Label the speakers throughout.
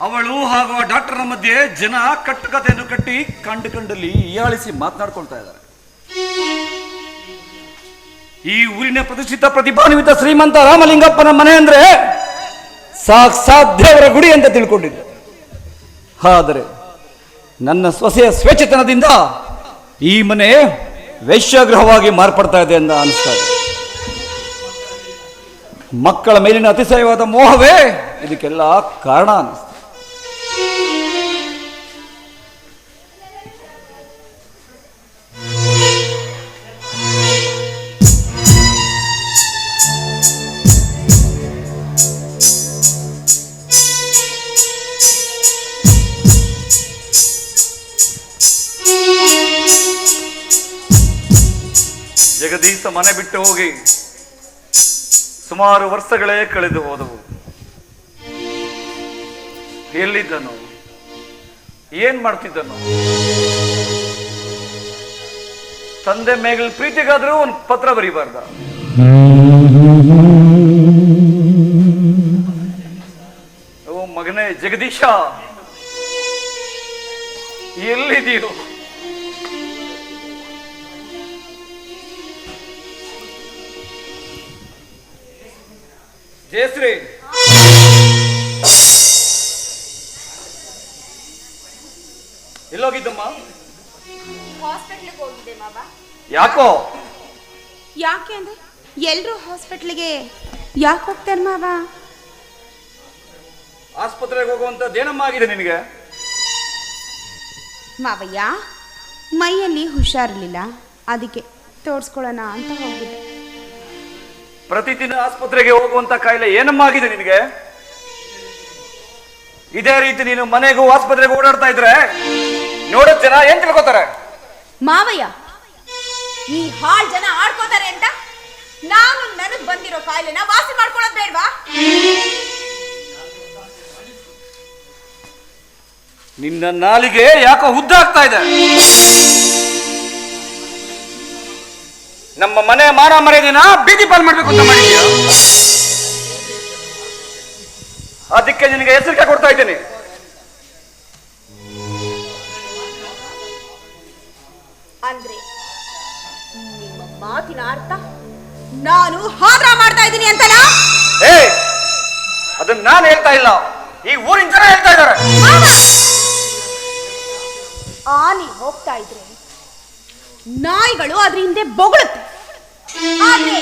Speaker 1: ಅವಳು ಹಾಗೂ ಆ ಡಾಕ್ಟರ್ನ ಮಧ್ಯೆ ಜನ ಕಟ್ಟುಕತೆಯನ್ನು ಕಟ್ಟಿ ಕಂಡು ಕಂಡಲ್ಲಿ ಹೀಯಾಳಿಸಿ ಮಾತನಾಡ್ಕೊಳ್ತಾ ಇದ್ದಾರೆ. ಈ ಊರಿನ ಪ್ರತಿಷ್ಠಿತ ಪ್ರತಿಭಾನ್ವಿತ ಶ್ರೀಮಂತ ರಾಮಲಿಂಗಪ್ಪನ ಮನೆ ಅಂದ್ರೆ ಸಾಕ್ಷಾತ್ ದೇವರ ಗುಡಿ ಅಂತ ತಿಳ್ಕೊಂಡಿದ್ದೆ. ಆದರೆ ನನ್ನ ಸೊಸೆಯ ಸ್ವೇಚ್ಛತನದಿಂದ ಈ ಮನೆ ವೈಶ್ಯಗ್ರಹವಾಗಿ ಮಾರ್ಪಡ್ತಾ ಇದೆ ಅಂತ ಅನಿಸ್ತಾ ಇದೆ. ಮಕ್ಕಳ ಮೇಲಿನ ಅತಿಶಯವಾದ ಮೋಹವೇ ಇದಕ್ಕೆಲ್ಲ ಕಾರಣ ಅನಿಸ್ತು ಜಗದೀಶ ಮನೆ ಬಿಟ್ಟು ಹೋಗಿ ಸುಮಾರು ವರ್ಷಗಳೇ ಕಳೆದು ಹೋದವು. ಎಲ್ಲಿದ್ದನು? ಏನ್ ಮಾಡ್ತಿದ್ದನು? ತಂದೆ ಮೇಗಲ್ ಪ್ರೀತಿಗಾದ್ರೂ ಒಂದು ಪತ್ರ ಬರೀಬಾರ್ದ? ಓ ಮಗನೇ ಜಗದೀಶ ಎಲ್ಲಿದೀಯೋ ಜಯಶ್ರೀ. ಎಲ್ಲೋಗಿದ್ದಮ್ಮ?
Speaker 2: ಹಾಸ್ಪಿಟ್ಲಿಗೆ ಹೋಗಿದ್ದೆ ಮಾವ.
Speaker 1: ಯಾಕೋ?
Speaker 2: ಯಾಕೆ ಅಂದ್ರೆ ಎಲ್ರು ಹಾಸ್ಪಿಟ್ಲಿಗೆ ಯಾಕೆ ಹೋಗ್ತಾರೆ ಮಾವ?
Speaker 1: ಆಸ್ಪತ್ರೆಗೆ ಹೋಗುವಂತದ್ದೇನಮ್ಮ ಆಗಿದೆ ನಿನಗೆ
Speaker 2: ಮಾವಯ್ಯ ಮೈಯಲ್ಲಿ ಹುಷಾರಿರ್ಲಿಲ್ಲ. ಅದಕ್ಕೆ ತೋರಿಸ್ಕೊಳ್ಳೋಣ ಅಂತ ಹೋಗಿದ್ದೆ.
Speaker 1: ಪ್ರತಿದಿನ ಆಸ್ಪತ್ರೆಗೆ ಹೋಗುವಂತ ಕಾಯಿಲೆ ಏನಮ್ಮ ಆಗಿದೆ ನಿನಗೆ? ಇದೇ ರೀತಿ ನೀನು ಮನೆಗೂ ಆಸ್ಪತ್ರೆಗೂ ಓಡಾಡ್ತಾ ಇದ್ರೆ ನೋಡೋ ಜನ ಏನ್ ತಿಳ್ಕೊತಾರೆ?
Speaker 2: ಮಾವಯ್ಯ ಈ ಹಾಳ್ ಜನ ಆಡ್ಕೋತಾರೆ ಅಂತ ನಾನು ನನಗ್ ಬಂದಿರೋ ಕಾಯಿಲೆನ ವಾಸಿ ಮಾಡ್ಕೊಳ್ಳೋದು ಬೇಡ್ವಾ?
Speaker 1: ನಿನ್ನ ನಾಲಿಗೆ ಯಾಕೋ ಉದ್ದಾಗ್ತಾ ಇದೆ? ನಮ್ಮ ಮನೆ ಮಾರ ಮರೆದಿನ ಬೀದಿ ಪಾಲ್ ಮಾಡ್ಬೇಕು ಅಂತ ಮಾಡಿದ್ಯಾ? ಅದಕ್ಕೆ ನಿನಗೆ ಎಚ್ಚರಿಕೆ ಕೊಡ್ತಾ ಇದ್ದೀನಿ.
Speaker 2: ಅಂದ್ರೆ ನಿಮ್ಮ ಮಾತಿನ ಅರ್ಥ ನಾನು ಹಾದ್ರ ಮಾಡ್ತಾ ಇದ್ದೀನಿ ಅಂತನಾ?
Speaker 1: ಏ ಅದನ್ನ ನಾನು ಹೇಳ್ತಾ ಇಲ್ಲ. ಈ ಊರಿನ ಜನ ಹೇಳ್ತಾ ಇದ್ದಾರೆ.
Speaker 2: ಆನೆ ಹೋಗ್ತಾ ಇದ್ರೆ ನಾಯಿಗಳು ಅದ್ರ ಹಿಂದೆ ಬೊಗಳುತ್ತೆ. ಆದ್ರೆ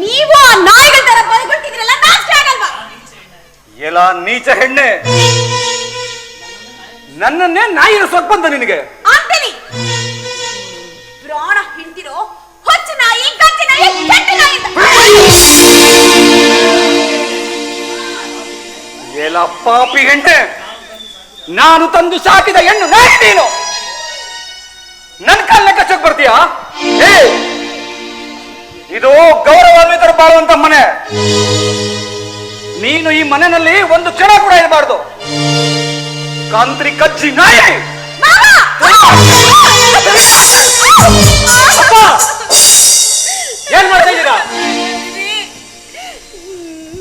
Speaker 2: ನೀವು ಆ ನಾಯಿಗಳ ತರ ಬದುಕೊಳ್ತಿದ್ರಲ್ಲ ನಾಚಿಕೆ ಆಗಲ್ವಾ?
Speaker 1: ಎಲ್ಲ ನೀಚ ಹೆಣ್ಣೆ. ನನ್ನನ್ನೇ ನಾಯಿನ ಬಂದ ನಿನಗೆ.
Speaker 2: ಅಂತೀನಿ ಪ್ರಾಣ ಹಿಂತಿರೋ ಹೊಚ್ಚ ನಾಯಿ ಗಚ್ಚ ನಾಯಿ ಕೆಟ್ಟ ನಾಯಿ ಅಂತ.
Speaker 1: ಎಲ್ಲ ಪಾಪಿ ಹೆಣ್ಣೆ ನಾನು ತಂದು ಸಾಕಿದ ಹೆಣ್ಣು ನಾಯಿ ನೀನು. ನನ್ನ ಕಾಲನ್ನ ಕಚ್ಚಕ್ ಬರ್ತೀಯಾ? ಏ ಇದು ಗೌರವಾನ್ವಿತರು ಬಾಳುವಂತ ಮನೆ. ನೀನು ಈ ಮನೆಯಲ್ಲಿ ಒಂದು ಕ್ಷಣ ಕೂಡ ಇರಬಾರ್ದು. ಕಾಂತ್ರಿ ಕಚ್ಚಿ ನಾಯಿ! ಏನ್ ಮಾಡ್ತಾ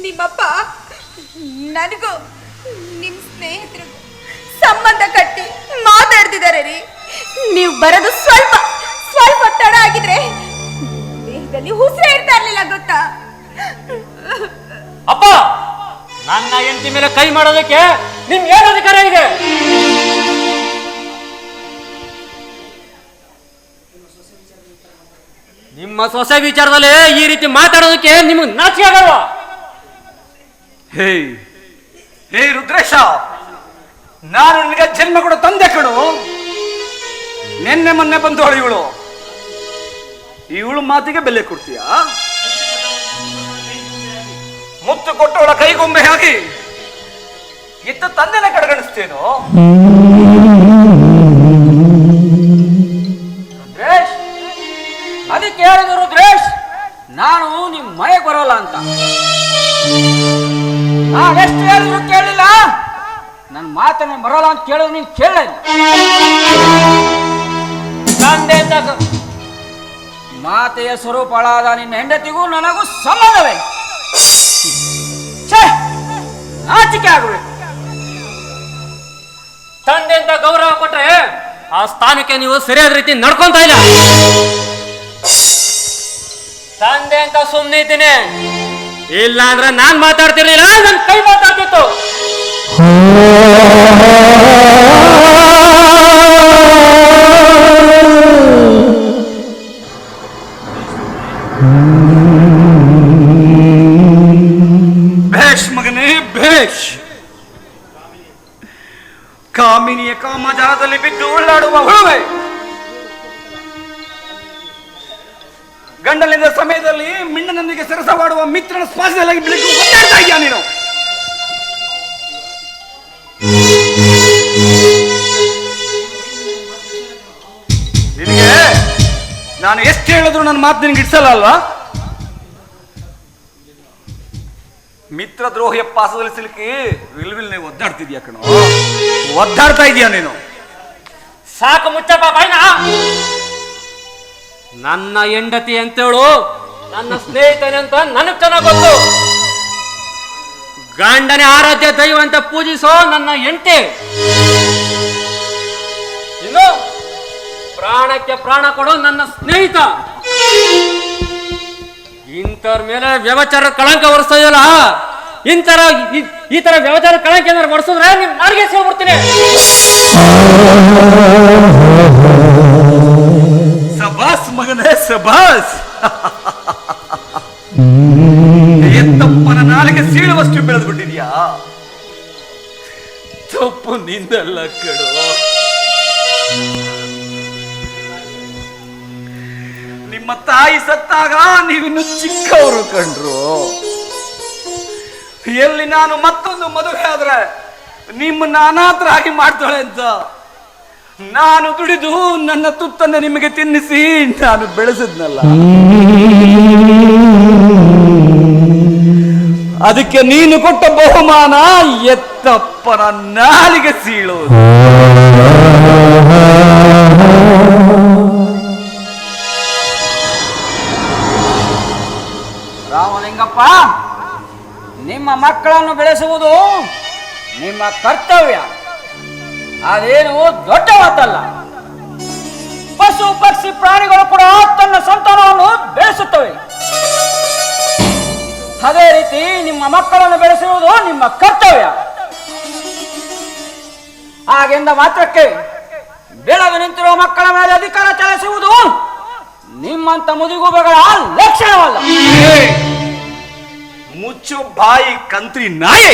Speaker 2: ನಿಮ್ಮಪ್ಪ, ನನಗೂ ನಿಮ್ ಸ್ನೇಹಿತರು ಸಂಬಂಧ ಕಟ್ಟಿ ಮಾತಾಡ್ತಿದ್ದಾರೆ ರೀ. ನೀವು ಬರೋದು ಸ್ವಲ್ಪ ಸ್ವಲ್ಪ ತಡ ಆಗಿದ್ರೆ ದೇಹದಲ್ಲಿ ಉಸಿರೇ ಇರ್ತಾ ಇರ್ಲಿಲ್ಲ ಗೊತ್ತಾ?
Speaker 3: ಅಪ್ಪ ನನ್ನ ಹೆಂಡತಿ ಮೇಲೆ ಕೈ ಮಾಡೋದಕ್ಕೆ ನಿಮ್ ಏನ್ ಅಧಿಕಾರ ಇದೆ? ನಿಮ್ಮ ಸೊಸೆ ವಿಚಾರದಲ್ಲಿ ಈ ರೀತಿ ಮಾತಾಡೋದಕ್ಕೆ ನಿಮ್ಗೆ ನಾಚಿಕೆ ಆಗಲ್ವಾ?
Speaker 1: ಹೇ ಹೇ ರುದ್ರೇಶ ನಾನು ನಿನಗೆ ಜನ್ಮ ಕೊಡೋ ತಂದೆ ಕಣು. ನಿನ್ನೆ ಮೊನ್ನೆ ಬಂದು ಇವಳು. ಇವಳು ಮಾತಿಗೆ ಬೆಲೆ ಕೊಡ್ತೀಯಾ? ಮುತ್ತು ಕೊಟ್ಟವಳ ಕೈಗೊಂಬೆ ಆಗಿ ಇತ್ತ ತಂದೆನ ಕಡೆಗಣಿಸ್ತೇನೋ?
Speaker 3: ರುದ್ರೇಶ್ ಅದಕ್ಕೆ ಹೇಳಿದ್ರು ರುದ್ರೇಶ್, ನಾನು ನಿಮ್ ಮನೆಗೆ ಬರೋಲ್ಲ ಅಂತ. ನಾನೆಷ್ಟು ಹೇಳಿದ್ರು ಕೇಳಿಲ್ಲ. ನನ್ನ ಮಾತನ್ನ ಬರೋಲ್ಲ ಅಂತ ಕೇಳಿದ್ರು ನೀನು ಕೇಳಿಲ್ಲ ಮಾತೆಯ ಸ್ವರೂಪಳಾದ ನಿನ್ನ ಹೆಂಡತಿಗೂ ನನಗೂ ಸಂಬಂಧವೇ? ಛೇ ನಾಚಿಕೆ ಆಗಬೇಕು ತಂದೆ ಅಂತ ಗೌರವ ಕೊಟ್ರೆ ಆ ಸ್ಥಾನಕ್ಕೆ ನೀವು ಸರಿಯಾದ ರೀತಿ ನಡ್ಕೊಂತ ಇಲ್ಲ. ತಂದೆ ಅಂತ ಸುಮ್ಮನೆ ಇದ್ದೀನಿ ಇಲ್ಲ ಅಂದ್ರೆ ನಾನ್ ಮಾತಾಡ್ತಿರ್ಲಿಲ್ಲ ನನ್ ಕೈ ಮಾತಾಡ್ತಿತ್ತು.
Speaker 1: ಉಳ್ಳಾಡುವ ಹುಳುವೆ. ಗಂಡನಿಂದ ಸಮಯದಲ್ಲಿ ಮಿಣ್ಣನೊಂದಿಗೆ ಸರಸವಾಡುವ ಮಿತ್ರನ ಬೆಳಗ್ಗೆ ಒದ್ದಾಡ್ತಾ ಇದೆಯಾ ನೀನು? ನಾನು ಎಷ್ಟು ಹೇಳಿದ್ರು ನನ್ನ ಮಾತು ನಿನ್ಗೆ ಇಡ್ಸಲ್ಲ ಅಲ್ವಾ? ಮಿತ್ರ ದ್ರೋಹಿಯ ಪಾಸದಲ್ಲಿ ಸಿಲುಕಿ ವಿಲ್ವಿಲ್ ನೀವು ಒದ್ದಾಡ್ತಿದ್ಯಾ ಕಣೋ? ಒದ್ದಾಡ್ತಾ ಇದೀಯಾ ನೀನು?
Speaker 3: ಸಾಕು ಮುಚ್ಚಪ್ಪ ಬಾಯ್ನ ನನ್ನ ಹೆಂಡತಿ ಅಂತೇಳು ನನ್ನ ಸ್ನೇಹಿತನೆ ಅಂತ ನನಗ್ ಚೆನ್ನಾಗ್ ಗೊತ್ತು. ಗಂಡನೇ ಆರಾಧ್ಯ ದೈವ ಅಂತ ಪೂಜಿಸೋ ನನ್ನ ಹೆಂಡತಿ. ಇನ್ನು ಪ್ರಾಣಕ್ಕೆ ಪ್ರಾಣ ಕೊಡೋ ನನ್ನ ಸ್ನೇಹಿತ. ಇಂಥವ್ರ ಮೇಲೆ ವ್ಯವಚಾರ ಕಳಂಕ ಹೊರಿಸ್ತಾ ಇದೆಯಲ್ಲ ಇಂತರ ಈ- ತರ ವ್ಯವಚಾರ ಕಳಂಕ ಏನಾರು ಮಾಡಿಸಿದ್ರೆ ನಿಮ್ ನಾಲ್ಗೆ ಸೇರ್ಬಿಡ್ತೀನಿ
Speaker 1: ಸಬಾಸ್ ಮಗನೇ ಸಬಾಸ್ ಎಂತಪ್ಪನ ನಾಲಿಗೆ ಸೀಳುವಷ್ಟು ಬೆಳೆದು ಬಿಟ್ಟಿದ್ಯಾ ತಪ್ಪು ನಿಂದಲ್ಲ ಕಡು. ನಿಮ್ಮ ತಾಯಿ ಸತ್ತಾಗ ನೀವಿನ್ನು ಚಿಕ್ಕವರು ಕಂಡ್ರು. ಎಲ್ಲಿ ನಾನು ಮತ್ತೊಂದು ಮದುವೆ ಆದ್ರೆ ನಿಮ್ಮನ್ನ ಹಾಗೆ ಮಾಡ್ತಾಳೆ ಅಂತ. ನಾನು ದುಡಿದು ನನ್ನ ತುತ್ತನ್ನ ನಿಮಗೆ ತಿನ್ನಿಸಿ ನಾನು ಬೆಳೆಸಿದ್ನಲ್ಲ. ಅದಕ್ಕೆ ನೀನು ಕೊಟ್ಟ ಬಹುಮಾನ ಎತ್ತಪ್ಪನ ನಾಲಿಗೆ ಸೀಳು
Speaker 3: ರಾಮಲಿಂಗಪ್ಪ! ನಿಮ್ಮ ಮಕ್ಕಳನ್ನು ಬೆಳೆಸುವುದು ನಿಮ್ಮ ಕರ್ತವ್ಯ. ಅದೇನು ದೊಡ್ಡ ಮಾತಲ್ಲ ಪಶು, ಪಕ್ಷಿ, ಪ್ರಾಣಿಗಳು ಕೂಡ ತನ್ನ ಸಂತಾನವನ್ನು ಬೆಳೆಸುತ್ತವೆ. ಅದೇ ರೀತಿ ನಿಮ್ಮ ಮಕ್ಕಳನ್ನು ಬೆಳೆಸುವುದು ನಿಮ್ಮ ಕರ್ತವ್ಯ. ಹಾಗೆಂದ ಮಾತ್ರಕ್ಕೆ ಬೆಳೆದು ನಿಂತಿರುವ ಮಕ್ಕಳ ಮೇಲೆ ಅಧಿಕಾರ ಚಲಿಸುವುದು ನಿಮ್ಮಂತ ಮುದುಗುಬಗಳ ಲಕ್ಷಣವಲ್ಲ.
Speaker 1: ಮುಚ್ಚು ಬಾಯಿ ಕಂತ್ರಿ ನಾಯಿ.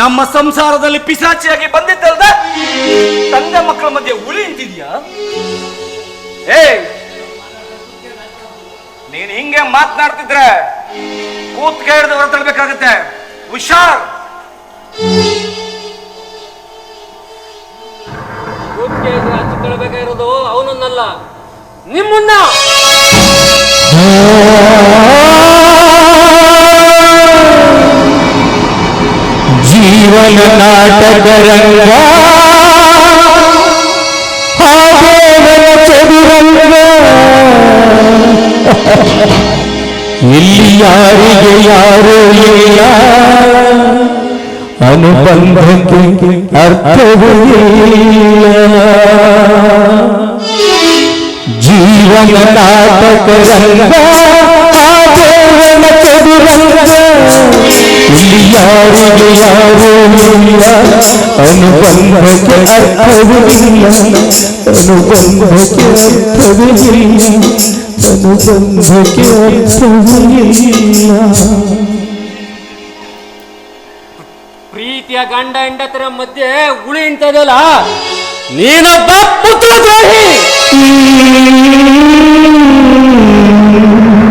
Speaker 1: ನಮ್ಮ ಸಂಸಾರದಲ್ಲಿ ಪಿಸಾಚಿಯಾಗಿ ಬಂದಿದ್ದಲ್ದ? ತಂದೆ ಮಕ್ಕಳ ಮಧ್ಯೆ ಉಳಿ ಅಂತಿದ್ಯಾ? ಏ, ನೀನ್ ಹಿಂಗೆ ಮಾತನಾಡ್ತಿದ್ರೆ ಕೂತ್ ಕೇಳಿದ ಹೊರತಳ್ಬೇಕಾಗತ್ತೆ ಹುಷಾರ್.
Speaker 3: ಹಚ್ಕೊಳ್ಬೇಕಾಗಿರೋದು ಅವನನ್ನಲ್ಲ, ನಿಮ್ಮನ್ನ.
Speaker 4: ಜೀವನ ನಾಟಕ ರಂಗ. ಹಾಗೇವನ ಚದುರಂಗ ಇಲ್ಲಿ ಯಾರಿಗೆ ಯಾರು ಇಲ್ಲ. ಅನುಬಂಧಕ್ಕೆ ಅರ್ಥವೂ ಜೀವನ ನಾಟಕ ರಂಗ. ಹಾಗೇವನ ಚದುರಂಗ ಯಾರಿಗೆ ಯಾರೂ ಇಲ್ಲ. ಅನುಬಂಧಕ್ಕೆ ಅರ್ಥವೂ ಇಲ್ಲ. ಅನುಬಂಧಕ್ಕೆ ಅರ್ಥವೂ ಇಲ್ಲ. ಅನುಬಂಧಕ್ಕೆ ಅರ್ಥವೂ ಇಲ್ಲ.
Speaker 3: ಪ್ರೀತಿಯ ಗಂಡ ಹೆಂಡತರ ಮಧ್ಯೆ ಉಳಿ ಇಂತದಲ್ಲ ನೀನೊಬ್ಬ ಪುತ್ರದ್ರೋಹಿ
Speaker 1: ನಿಜನಪ್ಪ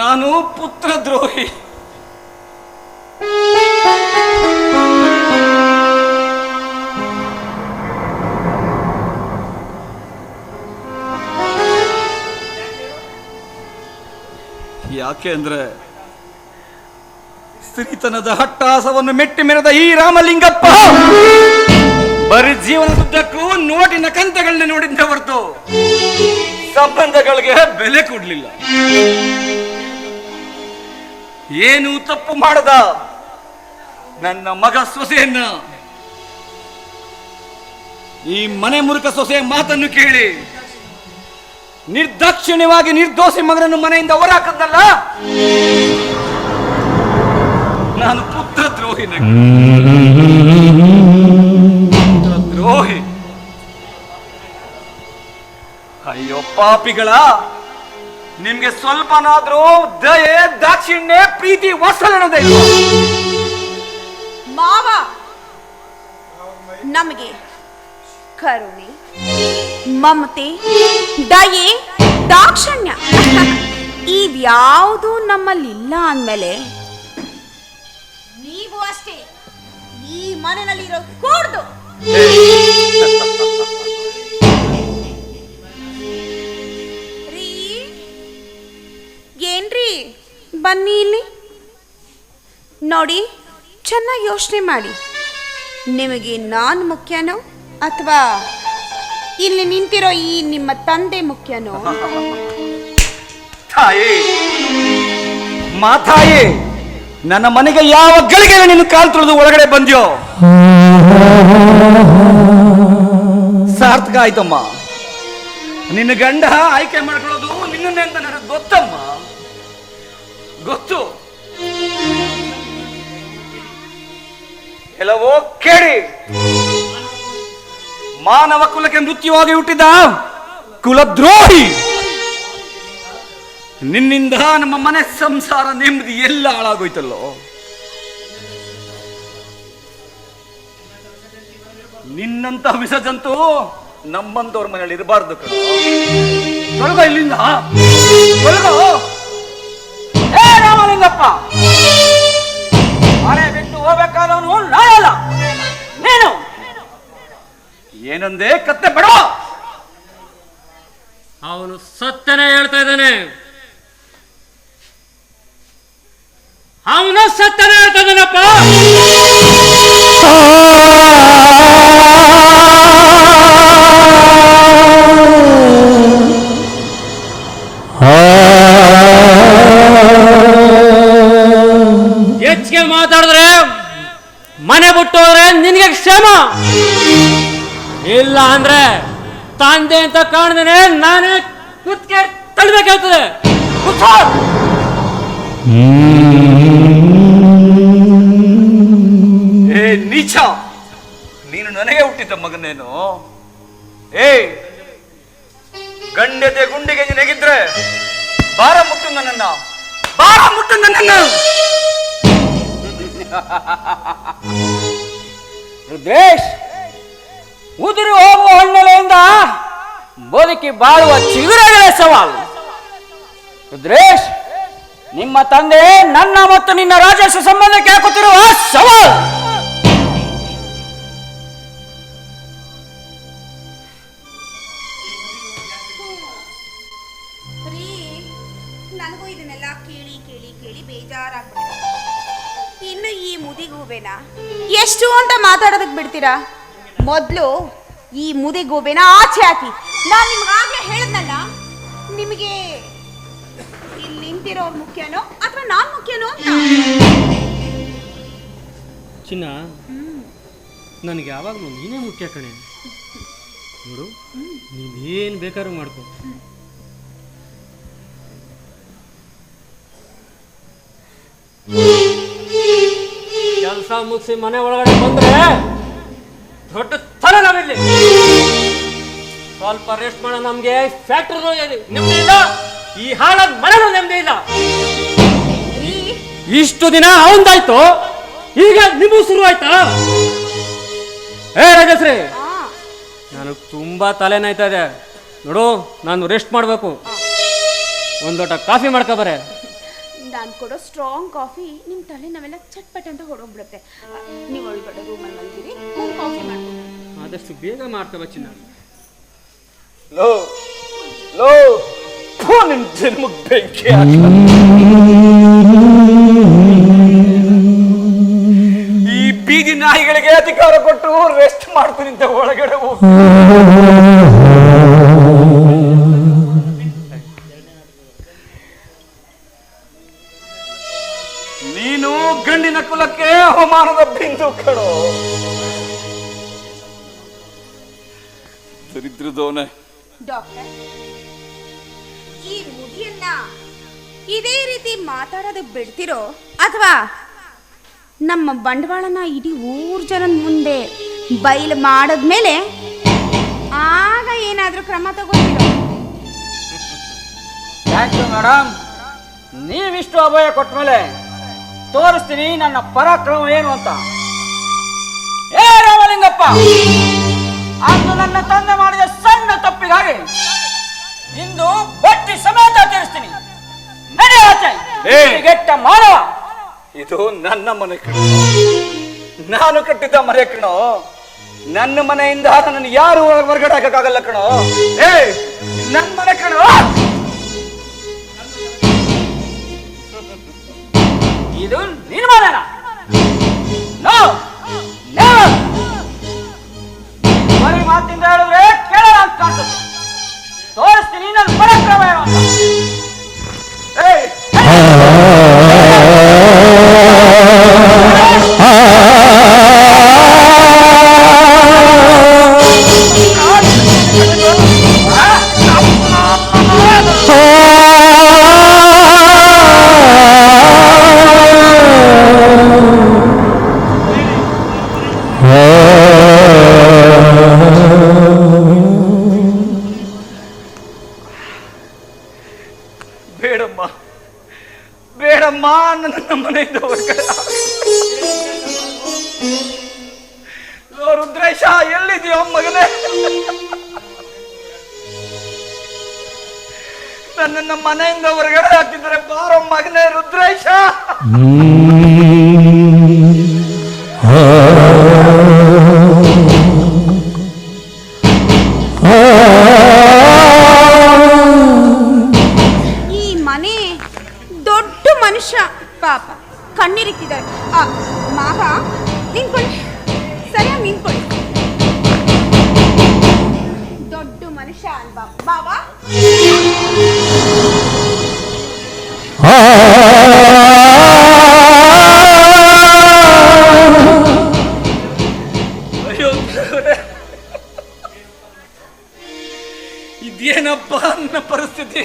Speaker 1: ನಾನು ಪುತ್ರ ದ್ರೋಹಿ ಯಾಕೆ ಅಂದ್ರೆ ಸ್ತ್ರೀತನದ ಹಟ್ಟಾಸವನ್ನು ಮೆಟ್ಟಿ ಮೆರೆದ ಈ ರಾಮಲಿಂಗಪ್ಪ ಬರೀ ಜೀವನದುದ್ದಕ್ಕೂ ನೋಟಿನ ಕಂತೆಗಳನ್ನ ನೋಡಿದ್ದೆ ಹೊರತು ಸಂಬಂಧಗಳಿಗೆ ಬೆಲೆ ಕೊಡ್ಲಿಲ್ಲ. ಏನು ತಪ್ಪು ಮಾಡದ? ನನ್ನ ಮಗ ಸೊಸೆಯನ್ನ. ಈ ಮನೆ ಮುರುಕ ಸೊಸೆಯ ಮಾತನ್ನು ಕೇಳಿ. ನಿರ್ದಾಕ್ಷಿಣ್ಯವಾಗಿ ನಿರ್ದೋಷಿ ಮಗನನ್ನು ಮನೆಯಿಂದ ಹೊರಾಕದ್ದಲ್ಲ ನಾನು ಪುತ್ರ ದ್ರೋಹಿ ದ್ರೋಹಿ ಅಯ್ಯೋ ಪಾಪಿಗಳ! ನಿಮ್ಗೆ ಸ್ವಲ್ಪನಾದ್ರೂ ದಯೆ ದಾಕ್ಷಿಣ್ಯ ಪ್ರೀತಿ ವಾತ್ಸಲ್ಯ ಇಲ್ವಾ?
Speaker 2: ಮಾವ ನಮಗೆ ಕರುಣೆ ಮಮತೆ ದಯೆ ದಾಕ್ಷಣ್ಯ ಇದ್ಯಾವುದು ನಮ್ಮಲ್ಲಿಲ್ಲ ಅಂದಮೇಲೆ ನೀವು ಅಷ್ಟೇ ಈ ಮನೆಯಲ್ಲಿರೋ ಕೂಡ್ದು ಬನ್ನಿ ಇಲ್ಲಿ. ನೋಡಿ, ಚೆನ್ನಾಗಿ ಯೋಚನೆ ಮಾಡಿ. ನಿಮಗೆ ನಾನು ಮುಖ್ಯನೋ ಅಥವಾ ಇಲ್ಲಿ ನಿಂತಿರೋ ಈ ನಿಮ್ಮ ತಂದೆ ಮುಖ್ಯನೋ?
Speaker 1: ತಾಯಿ, ಮಾತಾಯಿ, ನನ್ನ ಮನೆಗೆ ಯಾವ ಗಳಿಗೆ ನೀನು ಕಾಲು ಒಳಗಡೆ ಬಂದ್ಯೋ? ಸಾರ್ಥಕ ಆಯ್ತಮ್ಮ. ನಿನ್ನ ಗಂಡ ಆಯ್ಕೆ ಮಾಡ್ಕೊಳ್ಳೋದು ನಿನ್ನನ್ನೇ ಅಂತ ನನಗೆ ಗೊತ್ತಮ್ಮ. ಗೊತ್ತು. ಎಲ್ಲವೋ ಕೇಳಿ. ಮಾನವ ಕುಲಕ್ಕೆ ನೃತ್ಯವಾಗಿ ಹುಟ್ಟಿದ ಕುಲದ್ರೋಹಿ. ನಿನ್ನಿಂದ ನಮ್ಮ ಮನೆ ಸಂಸಾರ ನೆಮ್ಮದಿ ಎಲ್ಲ ಹಾಳಾಗೋಯ್ತಲ್ಲೋ. ನಿನ್ನಂತ ವಿಸರ್ಜಂತು ನಮ್ಮಂತವ್ರ ಮನೇಲಿ ಇರಬಾರ್ದು ಕಣ. ಇಲ್ಲಿಂದ. ರಾಮಲಿಂಗಪ್ಪ ಮನೆ ಬಿಟ್ಟು ಹೋಗ್ಬೇಕಾದವನು ನಾನಲ್ಲ ನೀನು. ಏನಂದೆ ಕತ್ತೆ ಬಡ.
Speaker 3: ಅವನು ಸತ್ಯನೇ ಹೇಳ್ತಾ ಇದ್ದಾನೆ. ಅವನು ಸತ್ಯನೇ ಹೇಳ್ತಾ ಇದ್ದಾನಪ್ಪ. ಇಲ್ಲ ಅಂದ್ರೆ ತಂದೆ ಅಂತ ಕಾಣ್ದೇನೆ ನಾನೇ ಕುತ್ಕೆ ತಳ್ಬೇಕಾಗ್ತದೆ.
Speaker 1: ಏ, ನೀಚ! ನೀನು ನನಗೆ ಹುಟ್ಟಿದ್ದ ಮಗನೇನು? ಏ! ಗಂಡತೆ ಗುಂಡಿಗೆ ನಿನಗಿದ್ರೆ ಬಾರ ಮುಟ್ಟು ನನ್ನನ್ನ. ಬಾರ ಮುಟ್ಟು ನನ್ನನ್ನ.
Speaker 3: ರುದ್ರೇಶ್, ಉದುರು ಹೋಗುವ ಹಣ್ಣಲೆಯಿಂದ ಬದುಕಿ ಬಾಳುವ ಚಿಗುರಗಳೇ ಸವಾಲು. ರುದ್ರೇಶ್, ನಿಮ್ಮ ತಂದೆ ನನ್ನ ಮತ್ತು ನಿನ್ನ ರಾಜಸ್ವ ಸಂಬಂಧಕ್ಕೆ ಹಾಕುತ್ತಿರುವ ಸವಾಲು.
Speaker 2: ಮುದಿಗೂಬೆನ? ಎಷ್ಟು ಅಂತ ಮಾತಾಡೋದಕ್ಕೆ ಬಿಡ್ತೀರಾ? ಮೊದಲು ಈ ಮುದಿಗೂಬೆನ ಆಚೆ ಹಾಕಿ. ನಾನು ನಿಮ್ಗಾಗ್ಲೇ ಹೇಳಿದ್ನಲ್ಲ ನಿಮಗೆ ಇಲ್ಲಿ ನಿಂತಿರೋರು ಮುಖ್ಯನೋ ಅಥವಾ ನಾನ್ ಮುಖ್ಯನೋ ಅಂತ?
Speaker 3: ಚಿನ್ನ ನನಗೆ ಯಾವಾಗಲೂ ನೀನೇ ಮುಖ್ಯ ಕಣೆ. ನೋಡು ನೀನೇನು ಬೇಕಾದ್ರೂ ಮಾಡ್ಕೊ. ಕೆಲಸ ಮುಗಿಸಿ ಮನೆ ಒಳಗಡೆ ಬಂದ್ರೆ ದೊಡ್ಡ ತಲೆನೋವಿಲ್ಲಿ ಸ್ವಲ್ಪ ರೆಸ್ಟ್ ಮಾಡೋ, ನಮ್ಗೆ ಫ್ಯಾಕ್ಟ್ರಿ ನೆಮ್ಮದಿ ಇಲ್ಲ. ಈ ಹಾಳಾದ ಮನೆನೂ ನೆಮ್ಮದಿ ಇಲ್ಲ. ಇಷ್ಟು ದಿನ ಅವಂದಾಯ್ತು. ಈಗ ನಿಮಗೂ ಶುರು ಆಯ್ತಾ? ಏ, ರಾಜಶ್ರೀ, ನನಗ್ ತುಂಬಾ ತಲೆ ನೋಯ್ತಾ ಇದೆ. ನೋಡು, ನಾನು ರೆಸ್ಟ್ ಮಾಡಬೇಕು. ಒಂದು ಲೋಟ ಕಾಫಿ ಮಾಡ್ಕೊ ಬರೆ
Speaker 2: ನಾನು ಕೊಡೋ ಸ್ಟ್ರಾಂಗ್ ಕಾಫಿ ನಿಮ್ಮ ತಲೆ ನಾವೆಲ್ಲ ಚಟ್ಪಟ್ ಅಂತ ಹೊಡೋಗ್ಬಿಡುತ್ತೆ ನೀವು ಒಳಗಡೆ ರೂಮಲ್ಲಿ ಬಂದಿರಿ. ನಾನು ಕಾಫಿ ಮಾಡ್ತೀನಿ
Speaker 3: ಆದಷ್ಟು ಬೇಗ ಮಾಡ್ತವ ಚಿನ್ನ.
Speaker 1: ಲೋ ಲೋ ಫೋನ್ ಜನ್ಮಕ್ಕೆ ಜನ್ಮಕ್ ಬೆಂಕಿ. ಈ ಬೀದಿ ನಾಯಿಗಳಿಗೆ ಅಧಿಕಾರ ಕೊಟ್ಟು ರೆಸ್ಟ್ ಮಾಡ್ತೀನಿ ಅಂತ ಒಳಗಡೆ ಹೋಗ್ ಕಣೋ ದರಿದ್ರದವನೇ.
Speaker 2: ಡಾಕ್ಟರ್ ಈ ಮುದಿಯನ್ನ ಇದೇ ರೀತಿ ಮಾತಾಡೋದು ಬಿಡ್ತಿರೋ ಅಥವಾ ನಮ್ಮ ಬಂಡವಾಳನ ಇಡೀ ಊರ್ ಜನದ ಮುಂದೆ ಬಯಲು ಮಾಡಿದ್ಮೇಲೆ ಆಗ ಏನಾದ್ರೂ ಕ್ರಮ ತಗೋತಿರೋ
Speaker 5: ಥ್ಯಾಂಕ್ ಯು ಮೇಡಮ್ ನೀವಿಷ್ಟು ಅಭಯ ಕೊಟ್ಟ ಮೇಲೆ ತೋರಿಸ್ತೀನಿ ನನ್ನ ಪರಾಕ್ರಮ ಏನು ಅಂತ. ಏ ರಾಮಲಿಂಗಪ್ಪ! ಅಂದು ನನ್ನ ತಂದೆ ಮಾಡಿದ ಸಣ್ಣ ತಪ್ಪಿಗಾಗಿ ಇಂದು ಬಟ್ಟಿ ಸಮೇತ
Speaker 1: ಏ!
Speaker 5: ಗೆಟ್ಟ ಮಾನವ!
Speaker 1: ಇದು ನನ್ನ ಮನೆ ಕಣ. ನಾನು ಕಟ್ಟಿದ್ದ ಮನೆ ಕಣೋ. ನನ್ನ ಮನೆಯಿಂದ ನನ್ನ ಯಾರು ಹೊರಗಡೆ ಹಾಕಕ್ಕಾಗಲ್ಲ ಕಣೋ. ಏ! ನನ್ನ ಮನೆ ಕಣೋ!
Speaker 5: ಇದು ನಿನ್ನ ಮನೆನಾ ನೋ
Speaker 1: ಪರಿಸ್ಥಿತಿ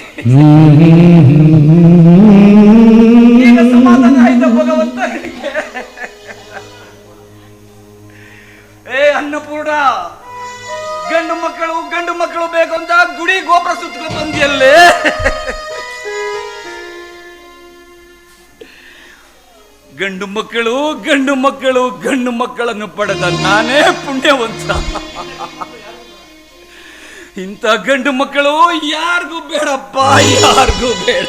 Speaker 1: ಈಗ ಸಮಾಧಾನ ಆಯ್ತ ಭಗವಂತ ಏ ಅನ್ನಪೂರ್ಣ ಗಂಡು ಮಕ್ಕಳು ಗಂಡು ಮಕ್ಕಳು ಬೇಕು ಅಂತ ಗುಡಿ ಗೋಪುರ ಸುತ್ತಕೊಂಡು ಬಂದಿಯಲ್ಲೇ ಗಂಡು ಮಕ್ಕಳು ಗಂಡು ಮಕ್ಕಳು ಗಂಡು ಮಕ್ಕಳನ್ನು ಪಡೆದ ನಾನೇ ಪುಣ್ಯವಂತ. ಇಂಥ ಗಂಡು ಮಕ್ಕಳು ಯಾರಿಗೂ ಬೇಡಪ್ಪ ಯಾರಿಗೂ ಬೇಡ.